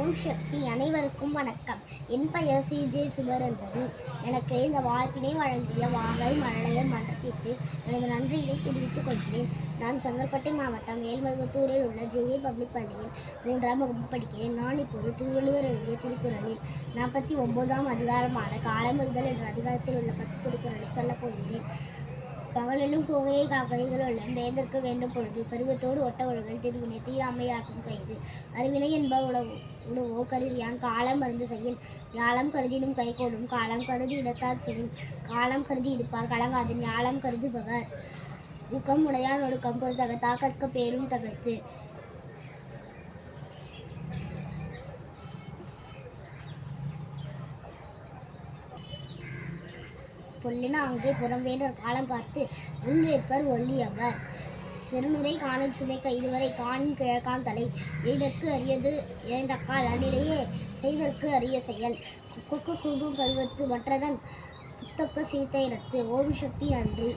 ஓம் சக்தி அனைவருக்கும் வணக்கம். என் பெயர் சி. ஜே. சுபரஞ்சனி எனக்கு இந்த வாய்ப்பினை வழங்கிய வாகை மழலையர் மன்றத்திற்கு எனது நன்றியினை தெரிவித்துக் கொள்கிறேன். நான் செங்கல்பட்டு மாவட்டம் மேல்மருவத்தூரில் உள்ள ஜேவி பப்ளிக் பள்ளியில் மூன்றாம் வகுப்பு படிக்கிறேன். நான் இப்போது திருவள்ளுவர் எழுதிய திருக்குறளில் நாற்பத்தி ஒன்பதாம் அதிகாரமான காலமுறுதல் என்ற அதிகாரத்தில் உள்ள பத்து திருக்குறளை சொல்லப் போகிறேன். பகலிலும் புகையை காக்கைகளும் உள்ளம் வேண்டும் பொழுது பருவத்தோடு ஒட்ட ஒழுகல் திருவினை தீராமையாக்கும் கைது. அறிவினை என்ப உணவோ உணவோ கருதியான் காலம் மருந்து செய்யும். ஞாலம் கருதினும் கைகோடும் காலம் கருதி இடத்தால் செய்யும் காலம் கருதி இருப்பார் கலங்காது. ஞாலம் கருதுபவர். ஊக்கம் உடையான் ஒடுக்கம். பொறுத்தக தாக்கற்க பேரும் தகர்த்து பொல்லினா அங்கே புறம்பேடர் காலம் பார்த்து முன்வேற்பர் ஒல்லியவர் சிறுநுரை காணும் சுமைக்க இதுவரை காணின் கிழக்கான் தலை. எய்தற்கு அரியது இழந்தக்கால் அந்நிலையே செய்தற்கு அரிய செயல். குக்கு குங்கும் பருவத்து மற்றதன் புத்தக்க சீத்தை ரத்து ஓம் சக்தி நன்றி.